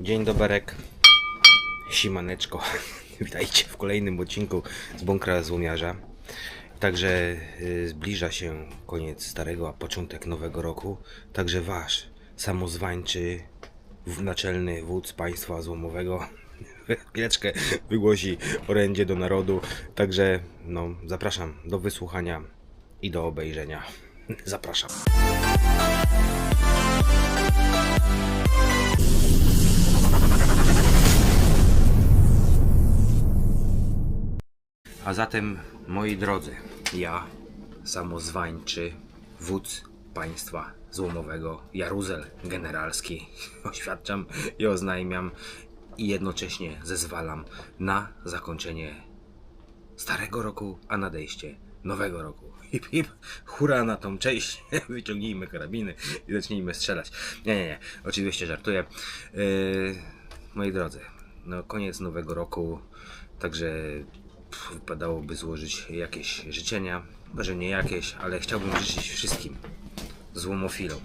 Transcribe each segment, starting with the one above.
Dzień doberek. Simaneczko. Witajcie w kolejnym odcinku z Bunkra Złomiarza. Także y, zbliża się koniec starego, a początek nowego roku. Także wasz samozwańczy naczelny wódz państwa złomowego chwileczkę wygłosi orędzie do narodu. Także no, zapraszam do wysłuchania i do obejrzenia. Zapraszam. A zatem, moi drodzy, ja, samozwańczy wódz państwa złomowego, Jaruzel Generalski, oświadczam i oznajmiam i jednocześnie zezwalam na zakończenie starego roku, a nadejście nowego roku. Hip, hip, hura na tą część, wyciągnijmy karabiny i zacznijmy strzelać. Nie, nie, nie, oczywiście żartuję. Yy, moi drodzy, no koniec nowego roku, także wypadałoby złożyć jakieś życzenia. Może nie jakieś, ale chciałbym życzyć wszystkim złomofilom,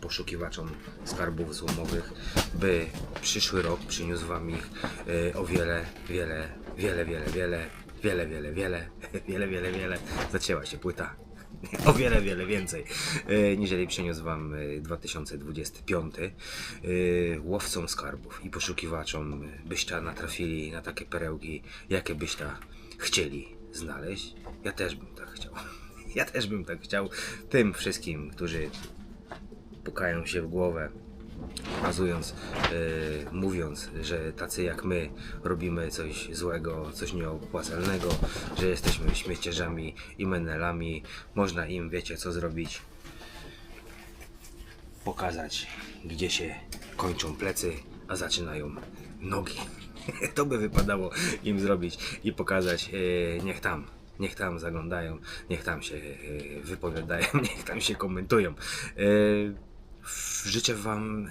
poszukiwaczom skarbów złomowych, by przyszły rok przyniósł wam ich y, o wiele, wiele, wiele, wiele, wiele, wiele, wiele, wiele, wiele, wiele, wiele, zacięła się płyta. O wiele, wiele więcej, y, niżeli przyniósł wam y, 2025 y, łowcom skarbów i poszukiwaczom, byście natrafili na takie perełki, jakie byście chcieli znaleźć. Ja też bym tak chciał. Ja też bym tak chciał. Tym wszystkim, którzy pukają się w głowę, pokazując, yy, mówiąc, że tacy jak my robimy coś złego, coś nieopłacalnego, że jesteśmy śmiecierzami i menelami. Można im, wiecie, co zrobić? Pokazać, gdzie się kończą plecy, a zaczynają nogi. To by wypadało im zrobić i pokazać, yy, niech tam, niech tam zaglądają, niech tam się yy, wypowiadają, niech tam się komentują. W- życzę Wam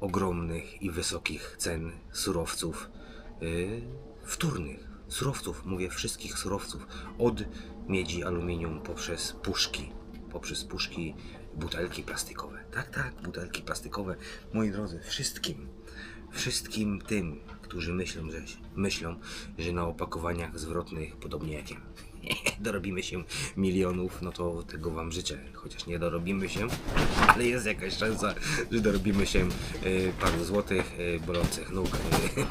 ogromnych i wysokich cen surowców wtórnych. Surowców, mówię wszystkich surowców. Od miedzi, aluminium poprzez puszki, poprzez puszki, butelki plastikowe. Tak, tak, butelki plastikowe. Moi drodzy, wszystkim, wszystkim tym, którzy myślą, że, myślą, że na opakowaniach zwrotnych, podobnie jak ja, dorobimy się milionów, no to tego Wam życzę. Chociaż nie dorobimy się, ale jest jakaś szansa, że dorobimy się y, paru złotych, y, bolących nóg,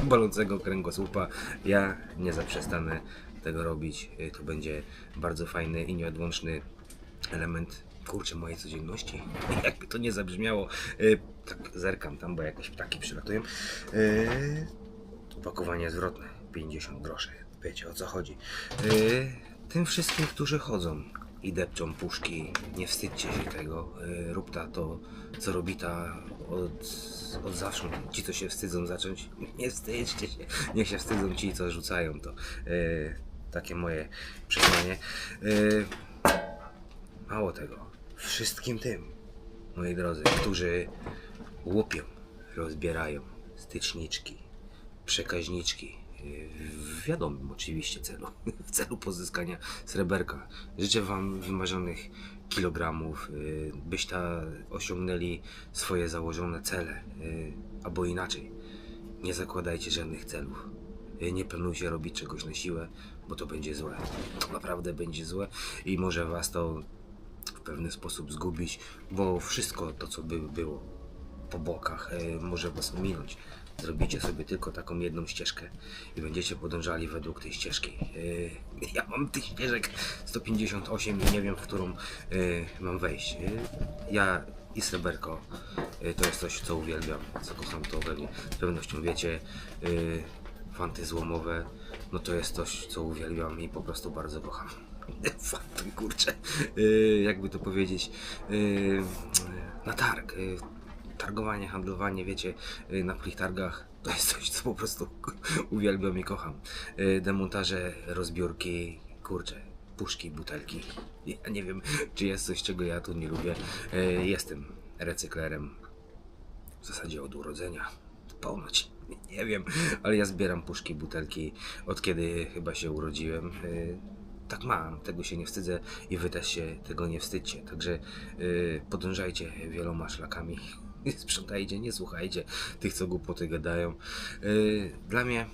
y, bolącego kręgosłupa. Ja nie zaprzestanę tego robić. Y, to będzie bardzo fajny i nieodłączny element kurczę mojej codzienności. Jakby to nie zabrzmiało, y, tak zerkam tam, bo jakieś ptaki przylatują. Y, opakowanie zwrotne 50 groszy. Wiecie o co chodzi. Y, tym wszystkim, którzy chodzą i depczą puszki, nie wstydźcie się tego. Y, rób ta to, co robi ta od, od zawsze. Ci, co się wstydzą zacząć, nie wstydźcie się. Niech się wstydzą ci, co rzucają to. Y, takie moje przekonanie. Y, Mało tego, wszystkim tym, moi drodzy, którzy łupią, rozbierają styczniczki, przekaźniczki, w wiadomym oczywiście celu, w celu pozyskania sreberka. Życzę Wam wymarzonych kilogramów, yy, byście osiągnęli swoje założone cele, yy, albo inaczej, nie zakładajcie żadnych celów. Yy, Nie planujcie robić czegoś na siłę, bo to będzie złe. To naprawdę będzie złe i może Was to w pewien sposób zgubić, bo wszystko to, co by było po bokach, może Was ominąć. Zrobicie sobie tylko taką jedną ścieżkę i będziecie podążali według tej ścieżki. E, ja mam tych ścieżek 158 i nie wiem, w którą e, mam wejść. E, ja i sreberko e, to jest coś, co uwielbiam, co kocham, to pewnie z pewnością wiecie. E, fanty złomowe, no to jest coś, co uwielbiam i po prostu bardzo kocham. Fanty, kurczę, yy, jakby to powiedzieć, yy, na targ, yy, targowanie, handlowanie, wiecie, yy, na plich targach, to jest coś, co po prostu uwielbiam i kocham. Yy, demontaże, rozbiórki, kurczę, puszki, butelki. Ja nie wiem, czy jest coś, czego ja tu nie lubię. Yy, jestem recyklerem w zasadzie od urodzenia. Ponoć. Nie wiem, ale ja zbieram puszki, butelki od kiedy chyba się urodziłem. Tak mam, tego się nie wstydzę i wy też się tego nie wstydźcie. Także podążajcie wieloma szlakami. Sprzątajcie, nie słuchajcie tych, co głupoty gadają. Yy, dla mnie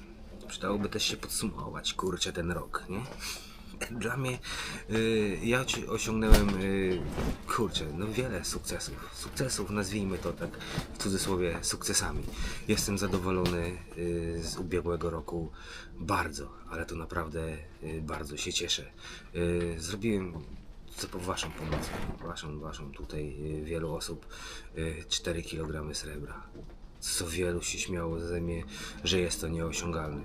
przydałoby też się podsumować, kurczę, ten rok, nie? Dla mnie, yy, ja osiągnąłem, yy, kurczę, no wiele sukcesów. Sukcesów, nazwijmy to tak w cudzysłowie sukcesami. Jestem zadowolony z ubiegłego roku bardzo, ale to naprawdę bardzo się cieszę. Zrobiłem co po waszą pomocą, waszą, waszą tutaj yy, wielu osób, yy, 4 kg srebra. Co wielu się śmiało ze mnie, że jest to nieosiągalne.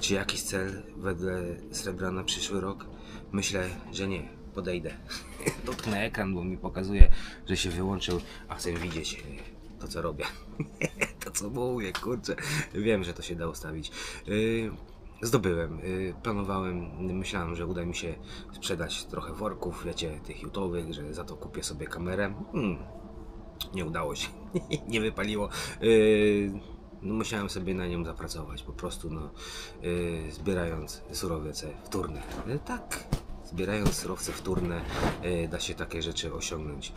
Czy jakiś cel wedle srebra na przyszły rok? Myślę, że nie. Podejdę. Dotknę ekran, bo mi pokazuje, że się wyłączył, a chcę widzieć e, to, co robię. to, co mówię, kurczę. Wiem, że to się da ustawić. Zdobyłem, yy, planowałem, myślałem, że uda mi się sprzedać trochę worków, wiecie, tych jutowych, że za to kupię sobie kamerę. Hmm, nie udało się, nie wypaliło. Yy, no musiałem sobie na nią zapracować, po prostu no, yy, zbierając surowiece wtórne. Tak, zbierając surowce wtórne da się takie rzeczy osiągnąć.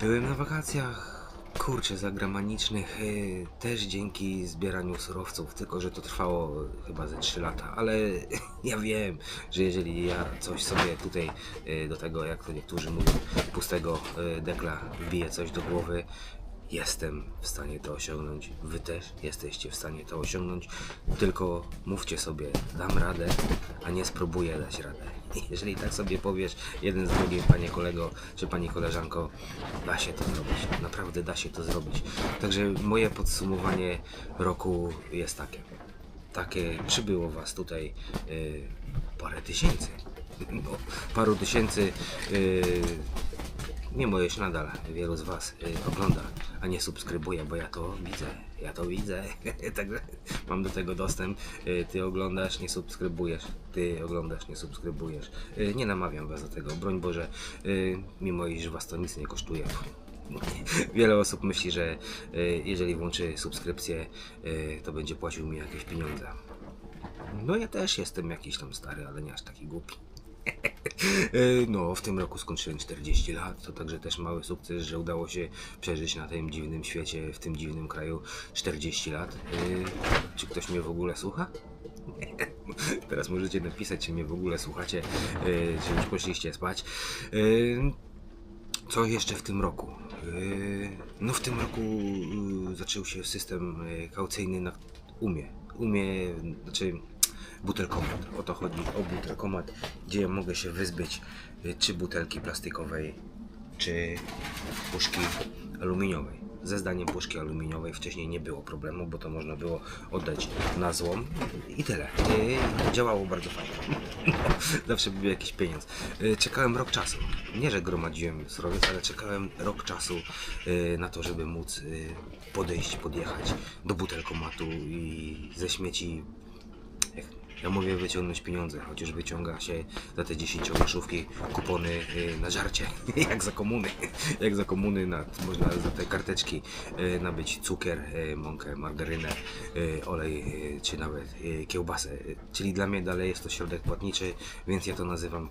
Byłem na wakacjach, kurczę, zagranicznych, yy, też dzięki zbieraniu surowców, tylko że to trwało chyba ze 3 lata, ale ja wiem, że jeżeli ja coś sobie tutaj yy, do tego, jak to niektórzy mówią, pustego yy, dekla wbiję coś do głowy, jestem w stanie to osiągnąć. Wy też jesteście w stanie to osiągnąć. Tylko mówcie sobie, dam radę, a nie spróbuję dać radę. Jeżeli tak sobie powiesz jeden z drugim, panie kolego czy pani koleżanko, da się to zrobić. Naprawdę da się to zrobić. Także moje podsumowanie roku jest takie. Takie przybyło was tutaj yy, parę tysięcy. No, paru tysięcy yy, Mimo iż nadal wielu z Was y, ogląda, a nie subskrybuje, bo ja to widzę, ja to widzę, także mam do tego dostęp. Y, ty oglądasz, nie subskrybujesz, ty oglądasz, nie subskrybujesz. Y, nie namawiam Was do tego, broń Boże, y, mimo iż Was to nic nie kosztuje. Wiele osób myśli, że jeżeli włączy subskrypcję, to będzie płacił mi jakieś pieniądze. No ja też jestem jakiś tam stary, ale nie aż taki głupi. E, No, w tym roku skończyłem 40 lat, to także też mały sukces, że udało się przeżyć na tym dziwnym świecie, w tym dziwnym kraju 40 lat. E, Czy ktoś mnie w ogóle słucha? Teraz możecie napisać, czy mnie w ogóle słuchacie, e, czy już poszliście spać. Co jeszcze w tym roku? No w tym roku zaczął się system kaucyjny na umie. Umie, znaczy butelkomat. O to chodzi, o butelkomat, gdzie mogę się wyzbyć y, czy butelki plastikowej, czy puszki aluminiowej. Ze zdaniem puszki aluminiowej wcześniej nie było problemu, bo to można było oddać na złom i tyle. Y, Działało bardzo fajnie. Zawsze był jakiś pieniądz. Y, Czekałem rok czasu. Nie, że gromadziłem surowiec, ale czekałem rok czasu y, na to, żeby móc y, podejść, podjechać do butelkomatu i ze śmieci ja mówię wyciągnąć pieniądze, chociaż wyciąga się za te 10 groszówki kupony y, na żarcie, jak za komuny, jak za komuny na, można za te karteczki y, nabyć cukier, y, mąkę, margarynę, olej czy nawet kiełbasę. Czyli dla mnie dalej jest to środek płatniczy, więc ja to nazywam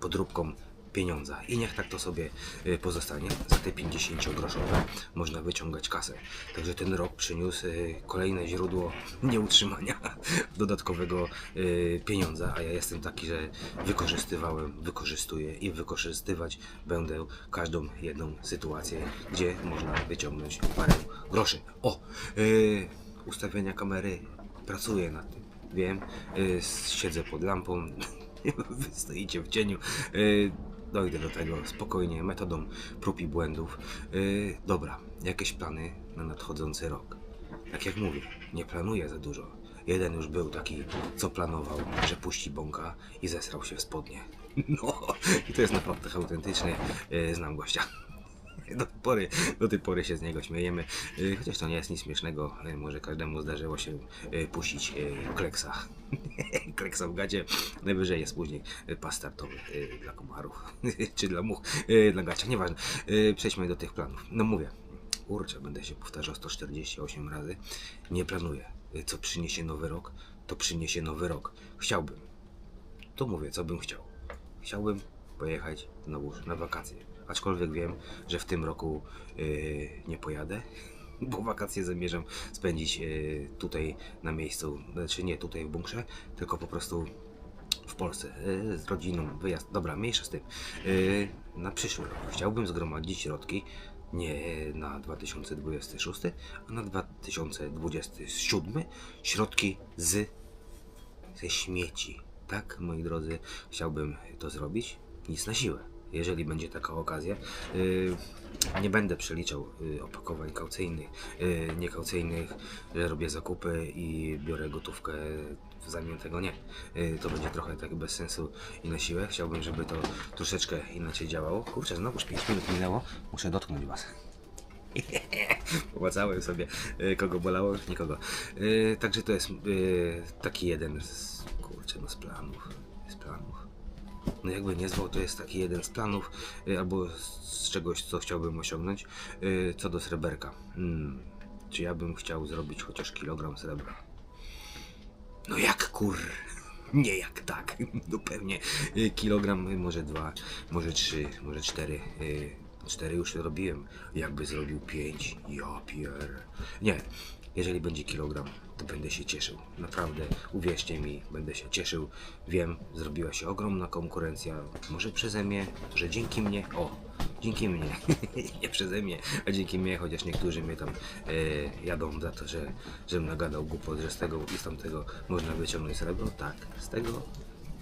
podróbką pieniądza i niech tak to sobie y, pozostanie. Za te 50 groszowe można wyciągać kasę. Także ten rok przyniósł y, kolejne źródło nieutrzymania dodatkowego y, pieniądza, a ja jestem taki, że wykorzystywałem, wykorzystuję i wykorzystywać będę każdą jedną sytuację, gdzie można wyciągnąć parę groszy. O! Ustawienia kamery, pracuję nad tym. Wiem, siedzę pod lampą, Wy stoicie w cieniu. Dojdę do tego spokojnie, metodą prób i błędów. Yy, dobra, jakieś plany na nadchodzący rok. Tak jak mówię, nie planuję za dużo. Jeden już był taki, co planował, że puści bąka i zesrał się w spodnie. No, i to jest naprawdę autentyczne. Yy, znam gościa. Do pory, do tej pory się z niego śmiejemy, yy, chociaż to nie jest nic śmiesznego. Yy, może każdemu zdarzyło się yy, puścić kleksa. kleksa w gacie. Najwyżej jest później pas startowy dla komarów, czy dla much, dla gacia, nieważne. Przejdźmy do tych planów. No mówię, kurczę, będę się powtarzał 148 razy. Nie planuję. Co przyniesie nowy rok, to przyniesie nowy rok. Chciałbym. To mówię, co bym chciał. Chciałbym pojechać znowuż na wakacje. Aczkolwiek wiem, że w tym roku yy, nie pojadę, bo wakacje zamierzam spędzić yy, tutaj na miejscu, znaczy nie tutaj w bunkrze, tylko po prostu w Polsce yy, z rodziną, wyjazd. Dobra, mniejsza z tym. Na przyszły rok chciałbym zgromadzić środki nie na 2026, a na 2027 środki z ze śmieci. Tak, moi drodzy, chciałbym to zrobić. Nic na siłę. Jeżeli będzie taka okazja, yy, nie będę przeliczał yy, opakowań kaucyjnych, yy, niekaucyjnych, że robię zakupy i biorę gotówkę w zamian tego nie. To będzie trochę tak bez sensu i na siłę. Chciałbym, żeby to troszeczkę inaczej działało. Kurczę, znowu 5 minut minęło. Muszę dotknąć Was. Pomacałem sobie, y, kogo bolało, nikogo. Y, Także to jest y, taki jeden z, kurczę, no z planów. Z planów. No jakby nie zwał, to jest taki jeden z planów, y, albo z czegoś, co chciałbym osiągnąć. Y, Co do sreberka. Hmm. Czy ja bym chciał zrobić chociaż kilogram srebra? No jak kur... Nie jak tak. No pewnie y, kilogram, może dwa, może trzy, może cztery. Cztery już robiłem. Jakby zrobił pięć, ja pier... Nie, jeżeli będzie kilogram, to będę się cieszył. Naprawdę, uwierzcie mi, będę się cieszył. Wiem, zrobiła się ogromna konkurencja. Może przeze mnie, że dzięki mnie, o, dzięki mnie, nie przeze mnie, a dzięki mnie, chociaż niektórzy mnie tam e, jadą za to, że żebym nagadał głupot, że z tego i z tamtego można wyciągnąć srebro. Tak, z tego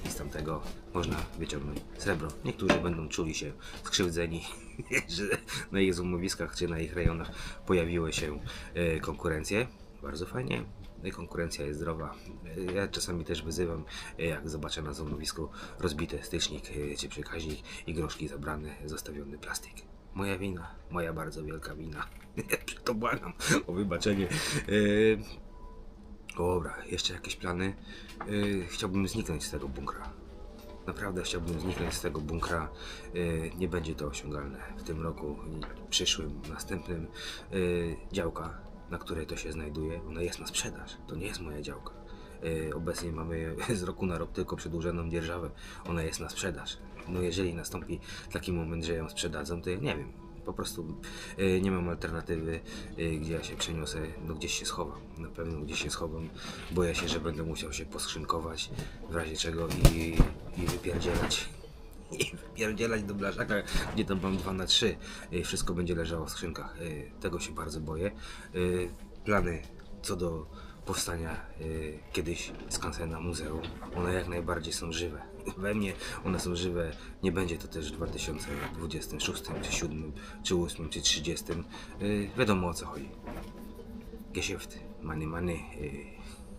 i z tamtego można wyciągnąć srebro. Niektórzy będą czuli się skrzywdzeni, że na ich złomowiskach czy na ich rejonach pojawiły się e, konkurencje. Bardzo fajnie. No Konkurencja jest zdrowa. E, Ja czasami też wyzywam, e, jak zobaczę na złomowisku rozbity stycznik czy przekaźnik i groszki zabrane, zostawiony plastik. Moja wina, moja bardzo wielka wina. to błagam o wybaczenie. Dobra, jeszcze jakieś plany. Yy, chciałbym zniknąć z tego bunkra. Naprawdę chciałbym zniknąć z tego bunkra. Yy, nie będzie to osiągalne w tym roku, przyszłym, następnym. Yy, działka, na której to się znajduje, ona jest na sprzedaż. To nie jest moja działka. Yy, obecnie mamy z roku na rok tylko przedłużoną dzierżawę. Ona jest na sprzedaż. No jeżeli nastąpi taki moment, że ją sprzedadzą, to ja nie wiem. Po prostu y, nie mam alternatywy, y, gdzie ja się przeniosę, no gdzieś się schowam. Na pewno gdzieś się schowam. Boję się, że będę musiał się poskrzynkować, w razie czego i, i wypierdzielać. I wypierdzielać do blaszaka, gdzie tam mam 2 na 3 y, Wszystko będzie leżało w skrzynkach. Tego się bardzo boję. Plany co do powstania y, kiedyś skansena muzeum, one jak najbardziej są żywe. We mnie one są żywe. Nie będzie to też w 2026, czy 2007, czy 8, czy 30. Y, wiadomo o co chodzi. Geschäft, money, money,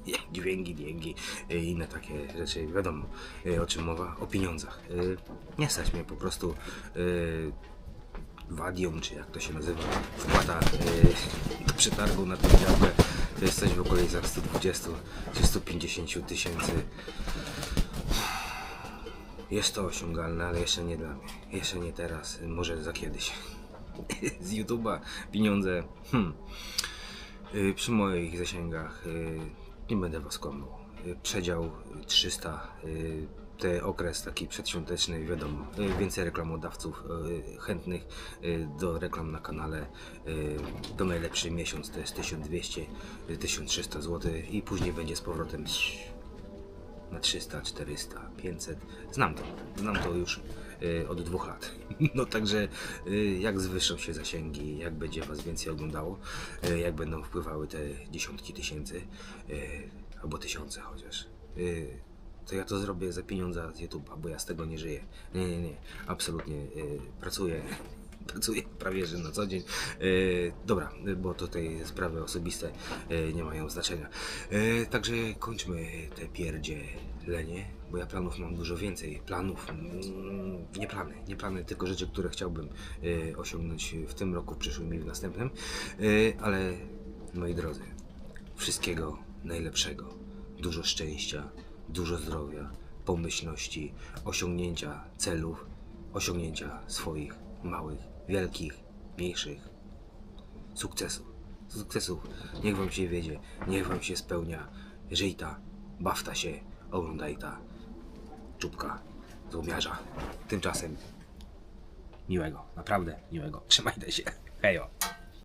y, dźwięki, dźwięki y, i inne takie rzeczy. Wiadomo o czym mowa, o pieniądzach. Nie stać mnie po prostu wadium, czy jak to się nazywa, wkłada do przetargu na tę działkę. To jest coś w okolicach 120 czy 150 tysięcy. Jest to osiągalne, ale jeszcze nie dla mnie. Jeszcze nie teraz, może za kiedyś. Z YouTube'a pieniądze. Hmm. Y, Przy moich zasięgach y, nie będę was kłamał. Y, Przedział 300, y, ten okres taki przedświąteczny, wiadomo, y, więcej reklamodawców y, chętnych y, do reklam na kanale. To najlepszy miesiąc to jest 1200, y, 1300 zł i później będzie z powrotem na 300, 400, 500. Znam to, znam to już od dwóch lat. No także jak zwyższą się zasięgi, jak będzie Was więcej oglądało, jak będą wpływały te dziesiątki tysięcy, albo tysiące chociaż, to ja to zrobię za pieniądze z YouTube'a, bo ja z tego nie żyję. Nie, nie, nie, absolutnie y, pracuję. Pracuję prawie że na co dzień. Y, dobra, bo tutaj sprawy osobiste y, nie mają znaczenia. Y, także kończmy te pierdzielenie, bo ja planów mam dużo więcej. Planów, mm, nie plany, nie plany, tylko rzeczy, które chciałbym y, osiągnąć w tym roku, w przyszłym i w następnym. Ale moi drodzy, wszystkiego najlepszego, dużo szczęścia, dużo zdrowia, pomyślności, osiągnięcia celów, osiągnięcia swoich małych, wielkich, mniejszych sukcesów. Sukcesów. Niech wam się wiedzie, niech wam się spełnia. Żyj ta, bawta się, oglądaj ta. Czubka. tłumiarza. Tymczasem miłego, naprawdę miłego. Trzymajcie się. Hejo.